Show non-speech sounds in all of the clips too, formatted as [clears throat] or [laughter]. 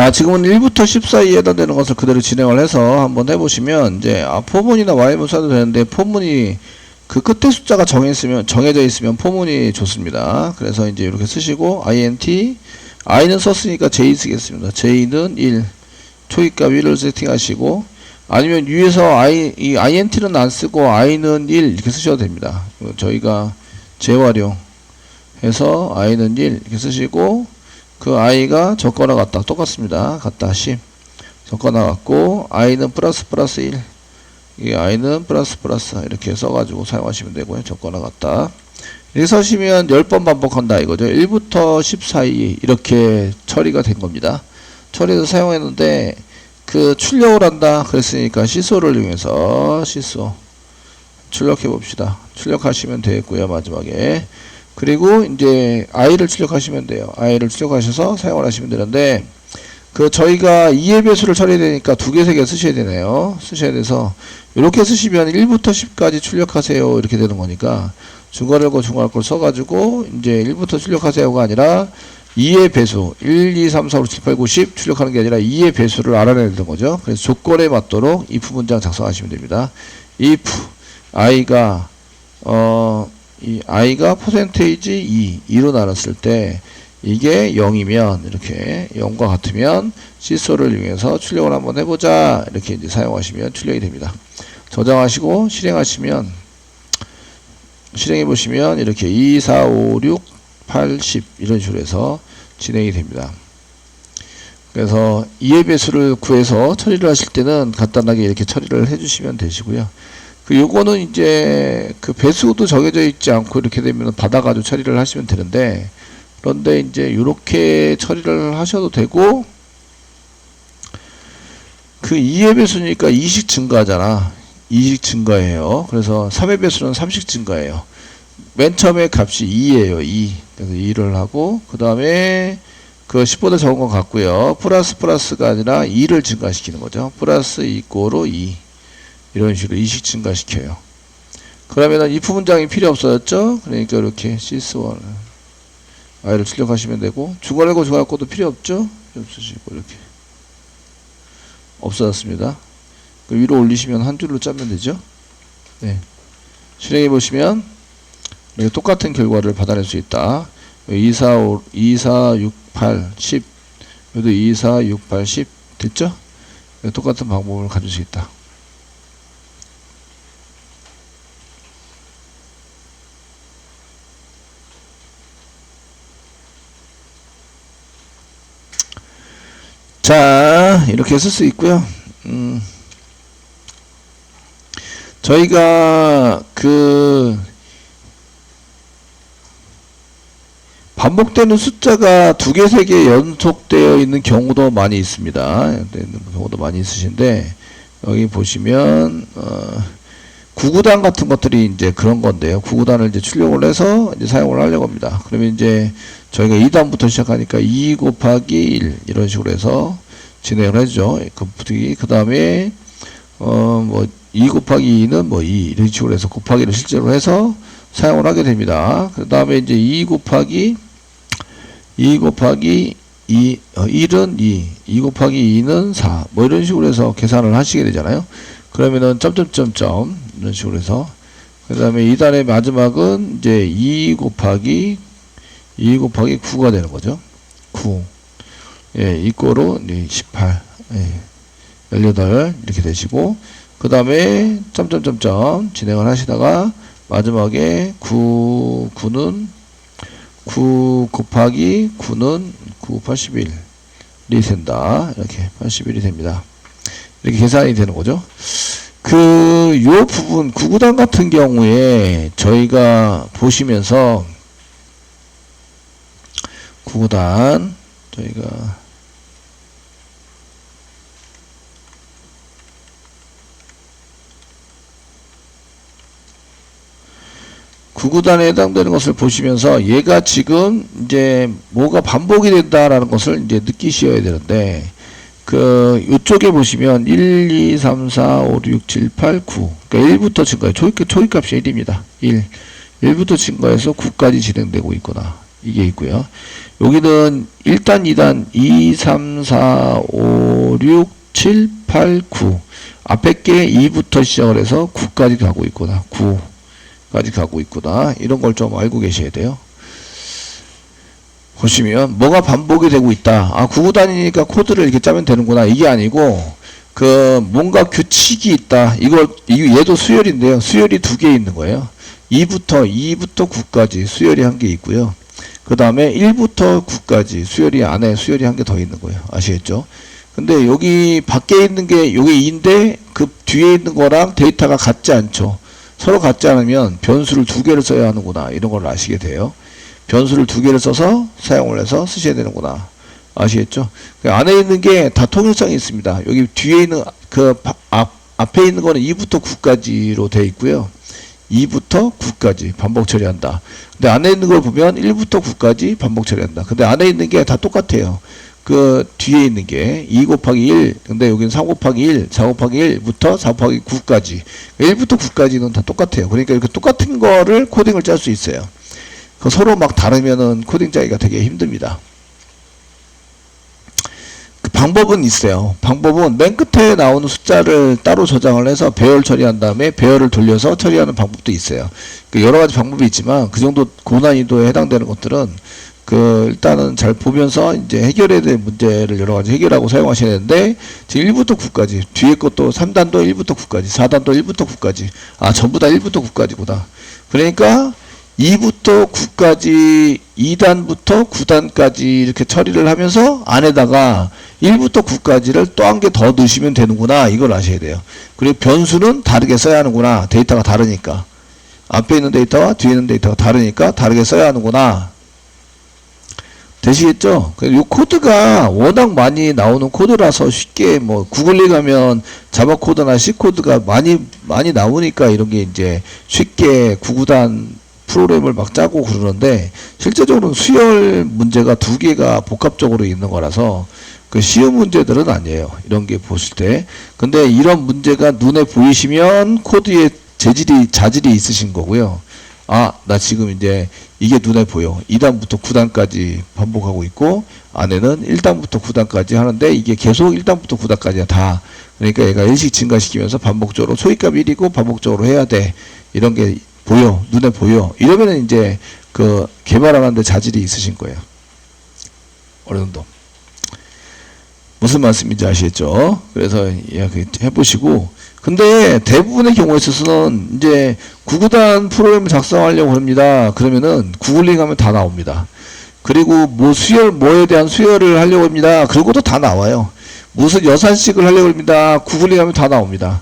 자, 지금은 1부터 10 사이에 해당되는 것을 그대로 진행을 해서 한번 해보시면, 이제, 아, 포문이나 Y문 써도 되는데, 포문이 그 끝에 숫자가 정했으면, 정해져 있으면 포문이 좋습니다. 그래서 이제 이렇게 쓰시고, int, i는 썼으니까 j 쓰겠습니다. j는 1, 초기값 1을 세팅하시고, 아니면 위에서 i, 이 int는 안 쓰고, i는 1 이렇게 쓰셔도 됩니다. 저희가 재활용 해서 i는 1 이렇게 쓰시고, 그 i가 적거나 같다 똑같습니다. 같다 10 적거나 같고 i는 플러스 플러스 1 이 i는 플러스 플러스 이렇게 써가지고 사용하시면 되고요. 적거나 같다 이렇게 써시면 10번 반복한다 이거죠. 1부터 10 사이 이렇게 처리가 된 겁니다. 처리해서 사용했는데 그 출력을 한다 그랬으니까 시소를 이용해서 시소 출력해 봅시다. 출력하시면 되겠고요. 마지막에 그리고 이제 i를 출력하시면 돼요. i를 출력하셔서 사용을 하시면 되는데 그 저희가 2의 배수를 처리해야 되니까 두 개, 세 개 쓰셔야 되네요. 쓰셔야 돼서 이렇게 쓰시면 1부터 10까지 출력하세요. 이렇게 되는 거니까 중괄호 거 중괄호 걸 써가지고 이제 1부터 출력하세요가 아니라 2의 배수 1, 2, 3, 4, 5, 6, 7, 8, 9, 10 출력하는 게 아니라 2의 배수를 알아내야 되는 거죠. 그래서 조건에 맞도록 if 문장 작성하시면 됩니다. if i가 어 이 i가 퍼센테이지 2, 2로 나눴을 때 이게 0이면 이렇게 0과 같으면 시소를 이용해서 출력을 한번 해보자 이렇게 이제 사용하시면 출력이 됩니다. 저장하시고 실행하시면 실행해 보시면 이렇게 2, 4, 5, 6, 8, 10 이런 식으로 해서 진행이 됩니다. 그래서 이해 배수를 구해서 처리를 하실 때는 간단하게 이렇게 처리를 해주시면 되시고요. 그 요거는 이제 그 배수도 정해져 있지 않고 이렇게 되면 받아가지고 처리를 하시면 되는데 그런데 이제 이렇게 처리를 하셔도 되고 그 2의 배수니까 2식 증가하잖아. 2식 증가해요. 그래서 3의 배수는 3식 증가해요. 맨 처음에 값이 2예요. 2. 그래서 2를 하고 그 다음에 그 10보다 적은 건 같고요. 플러스 플러스가 아니라 2를 증가시키는 거죠. 플러스 이꼬로 2. 이런 식으로 2식 증가시켜요. 그러면은 if 문장이 필요 없어졌죠? 그러니까 이렇게 sys1 i를 출력하시면 되고 주관하고 주관하고도 필요 없죠? 없으시고 이렇게 없어졌습니다. 그 위로 올리시면 한 줄로 짜면 되죠? 네. 실행해 보시면 똑같은 결과를 받아낼 수 있다. 2, 4, 5, 2, 4, 6, 8, 10 여기도 2, 4, 6, 8, 10 됐죠? 네, 똑같은 방법을 가질 수 있다. 자, 이렇게 쓸 수 있고요. 음, 저희가 그 반복되는 숫자가 두 개, 세 개 연속되어 있는 경우도 많이 있습니다. 있는 경우도 많이 있으신데 여기 보시면 어, 구구단 같은 것들이 이제 그런 건데요. 구구단을 이제 출력을 해서 이제 사용을 하려고 합니다. 그러면 이제 저희가 2단부터 시작하니까 2 곱하기 1 이런 식으로 해서 진행을. 그, 그 다음에 어뭐 2 곱하기 2는 뭐 2 이런 식으로 해서 곱하기를 실제로 해서 사용을 하게 됩니다. 그 다음에 이제 2 곱하기 2 곱하기 2, 어, 1은 2, 2 곱하기 2는 4, 뭐 이런 식으로 해서 계산을 하시게 되잖아요. 그러면은 점점점점 이런 식으로 해서 그 다음에 2단의 마지막은 이제 2 곱하기 2 곱하기 9가 되는 거죠. 9. 예, 이거로 18. 예, 18 이렇게 되시고 그 다음에 점점점점 진행을 하시다가 마지막에 9, 9는 9 곱하기 9는 9, 81이 된다. 이렇게 81이 됩니다. 이렇게 계산이 되는 거죠. 그, 요 부분, 구구단 같은 경우에 저희가 보시면서 구구단, 저희가 구구단에 해당되는 것을 보시면서 얘가 지금 이제 뭐가 반복이 된다라는 것을 이제 느끼셔야 되는데 그 이쪽에 보시면 1, 2, 3, 4, 5, 6, 7, 8, 9 그러니까 1부터 증가해 초기, 초기값이 1입니다 1 1부터 증가해서 9까지 진행되고 있거나 이게 있고요. 여기는 1단, 2단, 2, 3, 4, 5, 6, 7, 8, 9. 앞에 게 2부터 시작을 해서 9까지 가고 있구나. 9까지 가고 있구나. 이런 걸 좀 알고 계셔야 돼요. 보시면 뭐가 반복이 되고 있다. 아, 9구단이니까 코드를 이렇게 짜면 되는구나. 이게 아니고 그 뭔가 규칙이 있다. 이걸 이 얘도 수열인데요. 수열이 두 개 있는 거예요. 2부터 2부터 9까지 수열이 한 개 있고요. 그 다음에 1부터 9까지 수열이 안에 수열이 한 개 더 있는 거예요. 아시겠죠? 근데 여기 밖에 있는 게 여기 2인데 그 뒤에 있는 거랑 데이터가 같지 않죠. 서로 같지 않으면 변수를 두 개를 써야 하는구나. 이런 걸 아시게 돼요. 변수를 두 개를 써서 사용을 해서 쓰셔야 되는구나. 아시겠죠? 그 안에 있는 게 다 통일성이 있습니다. 여기 뒤에 있는 그 바- 앞, 앞에 있는 거는 2부터 9까지로 되어 있고요. 2부터 9까지 반복 처리한다. 근데 안에 있는 걸 보면 1부터 9까지 반복 처리한다. 근데 안에 있는 게 다 똑같아요. 그 뒤에 있는 게 2 곱하기 1, 근데 여기는 3 곱하기 1, 4 곱하기 1부터 4 곱하기 9까지. 1부터 9까지는 다 똑같아요. 그러니까 이렇게 똑같은 거를 코딩을 짤 수 있어요. 그 서로 막 다르면은 코딩 짜기가 되게 힘듭니다. 그 방법은 있어요. 방법은 맨 끝에 나오는 숫자를 따로 저장을 해서 배열 처리한 다음에 배열을 돌려서 처리하는 방법도 있어요. 그 여러 가지 방법이 있지만 그 정도 고난이도에 해당되는 것들은 그 일단은 잘 보면서 이제 해결해야 될 문제를 여러 가지 해결하고 사용하셔야 되는데 지금 1부터 9까지 뒤에 것도 3단도 1부터 9까지 4단도 1부터 9까지 아 전부 다 1부터 9까지구나. 그러니까 2부터 9까지 2단부터 9단까지 이렇게 처리를 하면서 안에다가 1부터 9까지를 또 한 개 더 넣으시면 되는구나 이걸 아셔야 돼요. 그리고 변수는 다르게 써야 하는구나 데이터가 다르니까. 앞에 있는 데이터와 뒤에 있는 데이터가 다르니까 다르게 써야 하는구나. 되시겠죠? 이 코드가 워낙 많이 나오는 코드라서 쉽게 뭐 구글에 가면 자바 코드나 C 코드가 많이 많이 나오니까 이런 게 이제 쉽게 구구단 프로그램을 막 짜고 그러는데 실제적으로는 수열 문제가 두 개가 복합적으로 있는 거라서 그 쉬운 문제들은 아니에요. 이런 게 보실 때. 근데 이런 문제가 눈에 보이시면 코드에 재질이 자질이 있으신 거고요. 아, 나 지금 이제 이게 눈에 보여. 2단부터 9단까지 반복하고 있고 안에는 1단부터 9단까지 하는데 이게 계속 1단부터 9단까지야 다. 그러니까 얘가 일식 증가시키면서 반복적으로 소위값 1이고 반복적으로 해야 돼. 이런 게 보여. 눈에 보여. 이러면은 이제 그 개발하는데 자질이 있으신 거예요. 어느 정도. 무슨 말씀인지 아시겠죠? 그래서 이야기 해보시고 근데 대부분의 경우에 있어서는 이제 구구단 프로그램을 작성하려고 합니다. 그러면은 구글링 하면 다 나옵니다. 그리고 뭐 수열 뭐에 대한 수열을 하려고 합니다. 그것도 다 나와요. 무슨 여산식을 하려고 합니다. 구글링 하면 다 나옵니다.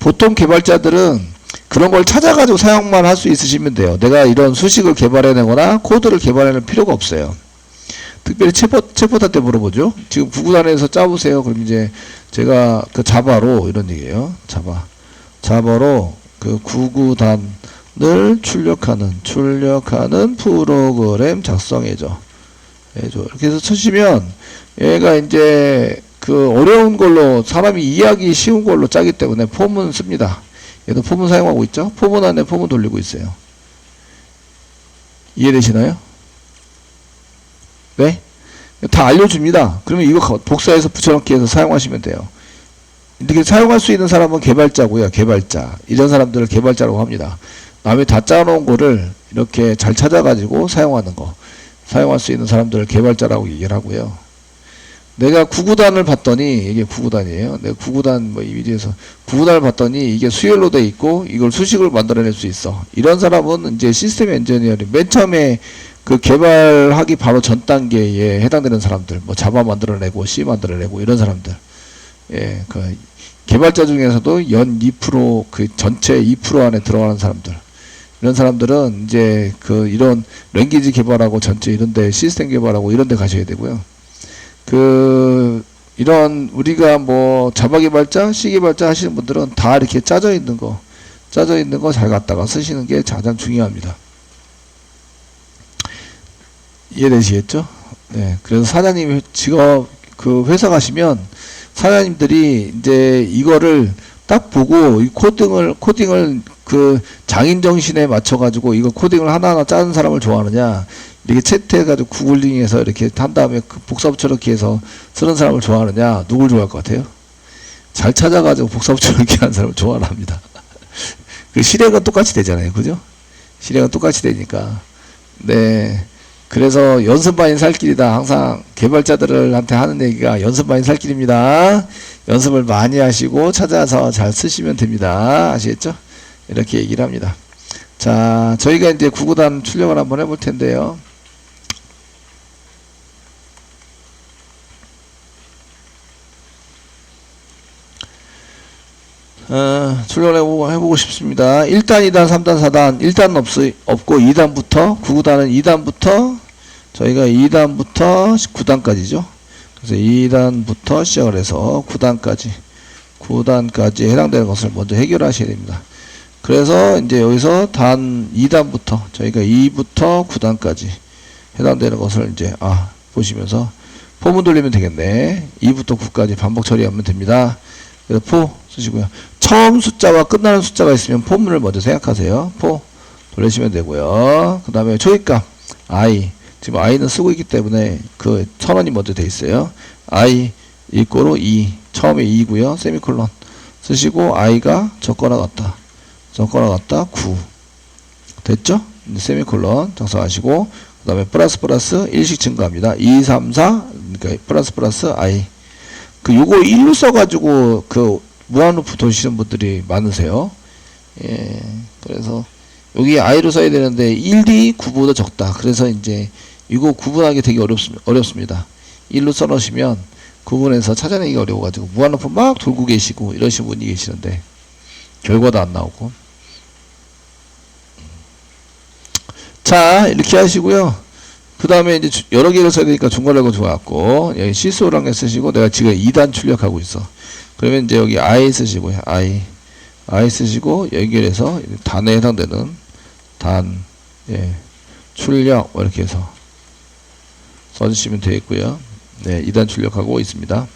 보통 개발자들은 그런 걸 찾아가지고 사용만 할 수 있으시면 돼요. 내가 이런 수식을 개발해내거나 코드를 개발해낼 필요가 없어요. 특별히 체포, 체포타 때 물어보죠. 지금 구구단에서 짜보세요. 그럼 이제 제가 그 자바로 이런 얘기예요. 자바. 자바로 그 구구단을 출력하는, 출력하는 프로그램 작성해줘. 해줘. 이렇게 해서 쳐시면 얘가 이제 그 어려운 걸로 사람이 이해하기 쉬운 걸로 짜기 때문에 폼은 씁니다. 얘도 폼은 사용하고 있죠. 폼은 안에 폼은 돌리고 있어요. 이해되시나요? 네? 다 알려줍니다. 그러면 이거 가- 복사해서 붙여넣기 해서 사용하시면 돼요. 이렇게 사용할 수 있는 사람은 개발자고요. 개발자. 이런 사람들을 개발자라고 합니다. 남이 다 짜놓은 거를 이렇게 잘 찾아가지고 사용하는 거. 사용할 수 있는 사람들을 개발자라고 얘기를 하고요. 내가 구구단을 봤더니 이게 구구단이에요. 내가 구구단 뭐 이미지에서 구구단을 봤더니 이게 수열로 돼 있고 이걸 수식을 만들어낼 수 있어. 이런 사람은 이제 시스템 엔지니어링 맨 처음에 그 개발하기 바로 전 단계에 해당되는 사람들, 뭐 자바 만들어내고 C 만들어내고 이런 사람들, 예, 그 개발자 중에서도 연 2%그 전체 2% 안에 들어가는 사람들, 이런 사람들은 이제 그 이런 랭귀지 개발하고 전체 이런데 시스템 개발하고 이런데 가셔야 되고요. 그 이런 우리가 뭐 자바 개발자, C 개발자 하시는 분들은 다 이렇게 짜져 있는 거, 짜져 있는 거 잘 갖다가 쓰시는 게 가장 중요합니다. 이해되시겠죠? 네. 그래서 사장님 직업 그 회사 가시면 사장님들이 이제 이거를 딱 보고 이 코딩을 코딩을 그 장인 정신에 맞춰 가지고 이거 코딩을 하나하나 짜는 사람을 좋아하느냐 이렇게 채택해가지고 구글링해서 이렇게 한 다음에 그 복사붙여 넣기 해서 쓰는 사람을 좋아하느냐? 누굴 좋아할 것 같아요? 잘 찾아가지고 복사붙여 넣기 하는 사람을 좋아합니다. [laughs] 그 실행은 똑같이 되잖아요. 그죠? 실행은 똑같이 되니까. 네. 그래서 연습만이 살 길이다. 항상 개발자들한테 하는 얘기가 연습만이 살 길입니다. 연습을 많이 하시고 찾아서 잘 쓰시면 됩니다. 아시겠죠? 이렇게 얘기를 합니다. 자, 저희가 이제 구구단 출력을 한번 해볼 텐데요. 어, 출력을 해보고, 해보고 싶습니다. 1단, 2단, 3단, 4단, 1단 없, 없고 2단부터, 9구단은 2단부터, 저희가 2단부터 9단까지죠. 그래서 2단부터 시작을 해서 9단까지, 9단까지 해당되는 것을 먼저 해결하셔야 됩니다. 그래서 이제 여기서 단 2단부터, 저희가 2부터 9단까지 해당되는 것을 이제, 아, 보시면서 포문 돌리면 되겠네. 2부터 9까지 반복 처리하면 됩니다. 그래서 포 쓰시고요. 처음 숫자와 끝나는 숫자가 있으면 포문을 먼저 생각하세요. 포 돌리시면 되고요. 그 다음에 초입값 i 지금 i는 쓰고 있기 때문에 그 선언이 먼저 돼 있어요. i 이꼬로 2 처음에 2고요. 세미콜론 쓰시고 i가 적거나 같다. 적거나 같다 9 됐죠? 세미콜론 작성하시고 그 다음에 플러스 플러스 1씩 증가합니다. 2, 3, 4 그러니까 플러스 플러스 i 그 요거 1로 써가지고 그 무한루프 도시는 분들이 많으세요. 예, 그래서 여기 i로 써야 되는데 1이 9보다 적다. 그래서 이제 이거 구분하기 되게 어렵습니다. 어렵습니다. 1로 써놓으시면 구분해서 찾아내기 어려워가지고 무한루프 막 돌고 계시고 이러신 분이 계시는데 결과도 안 나오고. 자 이렇게 하시고요. 그 다음에 이제 주- 여러 개를 써야 되니까 중괄하고 좋았고 여기 시소란 게 쓰시고 내가 지금 2단 출력하고 있어. 그러면 이제 여기 i 쓰시고요. i i 쓰시고 연결해서 단에 해당되는 단 예, 출력 뭐 이렇게 해서 써주시면 되겠고요. 네, 2단 출력하고 있습니다.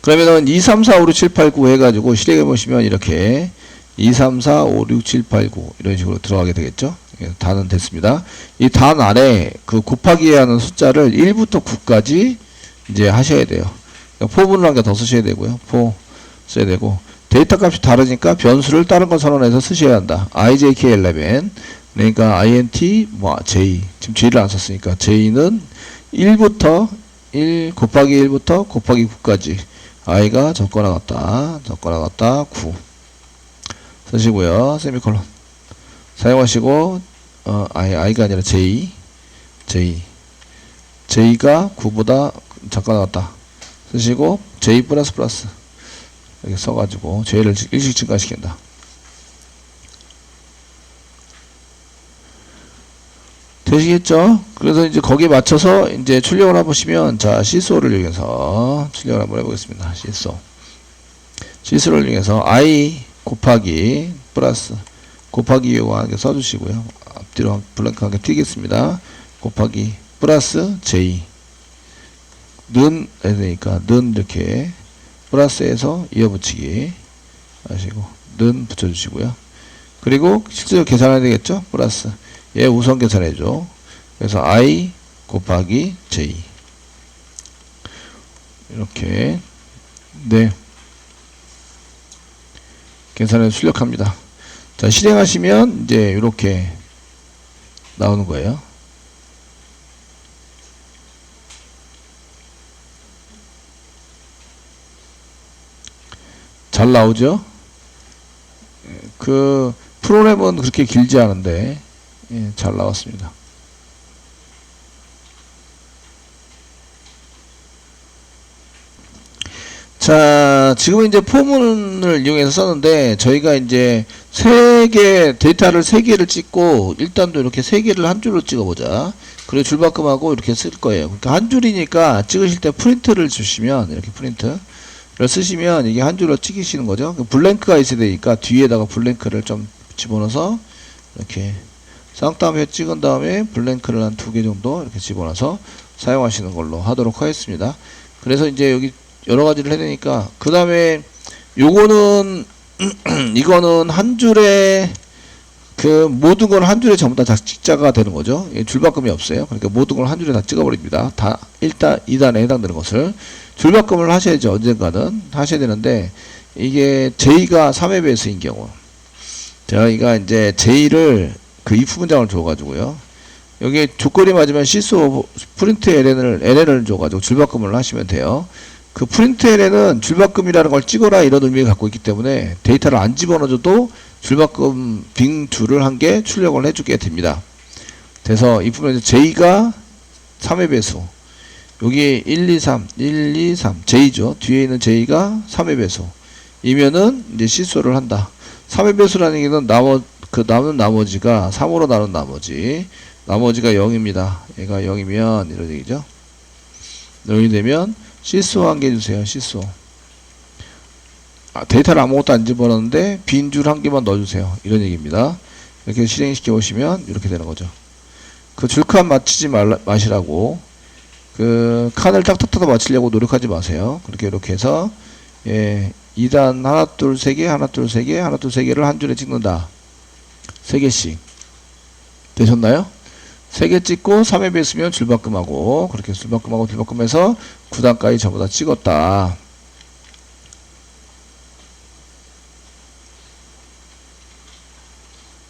그러면은 2, 3, 4, 5, 6, 7, 8, 9 해가지고 실행해 보시면 이렇게 2, 3, 4, 5, 6, 7, 8, 9 이런 식으로 들어가게 되겠죠. 예, 단은 됐습니다. 이 단 안에 그 곱하기 하는 숫자를 1부터 9까지 이제 하셔야 돼요. 그러니까 포문을 한 개 더 쓰셔야 되고요. 포 써야 되고 데이터 값이 다르니까 변수를 다른 거 선언해서 쓰셔야 한다. ijk11 그러니까 int 뭐 j 지금 j를 안 썼으니까 j는 1부터 1 곱하기 1부터 곱하기 9까지 i가 적거나 같다 적거나 같다 9 쓰시고요 세미콜론 사용하시고 어 i i가 아니라 j j j가 9보다 적거나 같다 쓰시고 j 플러스 플러스 이렇게 써가지고 j를 일식 증가시킨다 되시겠죠? 그래서 이제 거기에 맞춰서 이제 출력을 해보시면 자 시소를 이용해서 출력을 한번 해보겠습니다. 시소 시소를 이용해서 i 곱하기 플러스 곱하기 이용하게 써주시고요. 앞뒤로 블랭크하게 튀겠습니다. 곱하기 플러스 j 는 되니까 는 이렇게 플러스에서 이어붙이기 하시고 는 붙여주시고요. 그리고 실제로 계산해야 되겠죠? 플러스 얘 우선 계산해줘. 그래서 i 곱하기 j 이렇게 네 계산해서 출력합니다. 자 실행하시면 이제 이렇게 나오는 거예요. 잘 나오죠? 그 프로그램은 그렇게 길지 않은데 예, 잘 나왔습니다. 자, 지금 이제 포문을 이용해서 썼는데 저희가 이제 세 개 데이터를 세 개를 찍고 일단도 이렇게 세 개를 한 줄로 찍어보자. 그리고 줄바꿈하고 이렇게 쓸 거예요. 그러니까 한 줄이니까 찍으실 때 프린트를 주시면 이렇게 프린트를 쓰시면 이게 한 줄로 찍으시는 거죠. 그 블랭크가 있어야 되니까 뒤에다가 블랭크를 좀 집어넣어서 이렇게 쌍따옴에 찍은 다음에 블랭크를 한 두 개 정도 이렇게 집어넣어서 사용하시는 걸로 하도록 하겠습니다. 그래서 이제 여기 여러 가지를 해야 되니까 그 다음에 요거는 [clears throat] 이거는 한 줄에 그 모든 걸 한 줄에 전부 다 작자가 되는 거죠. 예, 줄바꿈이 없어요. 그러니까 모든 걸 한 줄에 다 찍어버립니다. 다 1단, 2단에 해당되는 것을 줄바꿈을 하셔야죠. 언젠가는 하셔야 되는데 이게 J가 3의 배수인 경우 저희가 이제 J를 그 if 문장을 줘가지고요. 여기 조건이 맞으면 시소 프린트 ln을 ln을 줘가지고 줄바꿈을 하시면 돼요. 그 프린트 ln은 줄바꿈이라는 걸 찍어라 이런 의미를 갖고 있기 때문에 데이터를 안 집어넣어줘도 줄바꿈 빙 줄을 한개 출력을 해주게 됩니다. 그래서 문제 j가 3의 배수 여기 1, 2, 3, 1, 2, 3 j죠. 뒤에 있는 j가 3의 배수 이면은 이제 시소를 한다. 3의 배수라는 얘기는 나머 그 남은 나머지가 3으로 나눈 나머지 나머지가 0입니다. 얘가 0이면 이런 얘기죠. 0이 되면 시소 한 개 주세요. 시소. 아, 데이터를 아무것도 안 집어넣는데 빈 줄 한 개만 넣어주세요. 이런 얘기입니다. 이렇게 실행시켜 보시면 이렇게 되는 거죠. 그 줄칸 맞추지 말라, 마시라고 그 칸을 탁탁탁 맞추려고 노력하지 마세요. 그렇게 이렇게 해서 예, 2단 하나 둘 세 개 하나 둘 세 개 하나 둘 세 개를 한 줄에 찍는다. 세 개씩 되셨나요? 세 개 찍고 3회 배수면 줄바꿈하고 그렇게 줄바꿈하고 줄바꿈해서 9단까지 전부 다 찍었다.